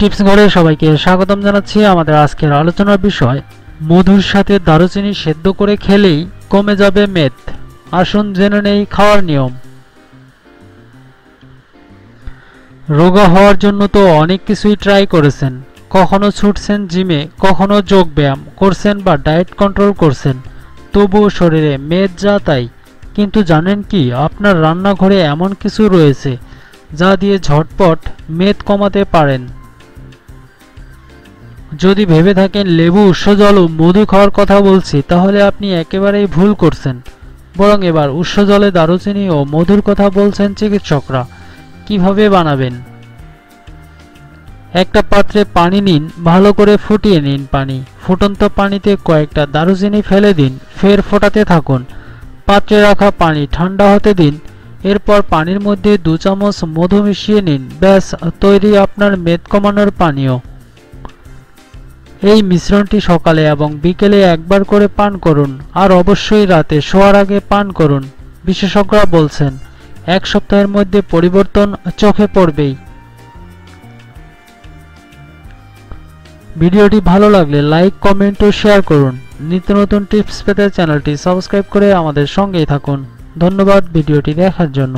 Tips ঘরে সবাইকে স্বাগতম জানাচ্ছি আমাদের আজকের আলোচনার বিষয়, মধুর সাথে দারুচিনি সেদ্ধ করে খেলেই কমে যাবে মেদ। আসুন জেনে নেই খাওয়ার নিয়ম। রোগা হওয়ার জন্য তো অনেক কিছুই ট্রাই করেছেন। কখনো ছুটছেন জিমে, কখনো যোগ ব্যায়াম করছেন বা ডায়েট কন্ট্রোল করছেন। তবুও শরীরে মেদ যা তাই। কিন্তু জানেন কি, আপনার রান্নাঘরে এমন কিছু রয়েছে, যা দিয়ে ঝটপট মেদ কমাতে পারেন। যদি ভেবে থাকেন লেবু উৎস জল ও মধু খাওয়ার কথা বলছি, তাহলে আপনি একেবারেই ভুল করছেন। বরং এবার উৎস জলে দারুচিনি ও মধুর কথা বলছেন চিকিৎসকরা। কীভাবে বানাবেন? একটা পাত্রে পানি নিন, ভালো করে ফুটিয়ে নিন পানি। ফুটন্ত পানিতে কয়েকটা দারুচিনি ফেলে দিন, ফের ফোটাতে থাকুন। পাত্রে রাখা পানি ঠান্ডা হতে দিন, এরপর পানির মধ্যে দু চামচ মধু মিশিয়ে নিন। ব্যাস, তৈরি আপনার মেদ কমানোর পানীয়। এই মিশ্রণটি সকালে এবং বিকেলে একবার করে পান করুন, আর অবশ্যই রাতে শোয়ার আগে পান করুন, বিশেষজ্ঞরা বলছেন। এক সপ্তাহের মধ্যে পরিবর্তন চোখে পড়বেই। ভিডিওটি ভালো লাগলে লাইক, কমেন্ট ও শেয়ার করুন। নিত্য নতুন টিপস পেতে চ্যানেলটি সাবস্ক্রাইব করে আমাদের সঙ্গেই থাকুন। ধন্যবাদ ভিডিওটি দেখার জন্য।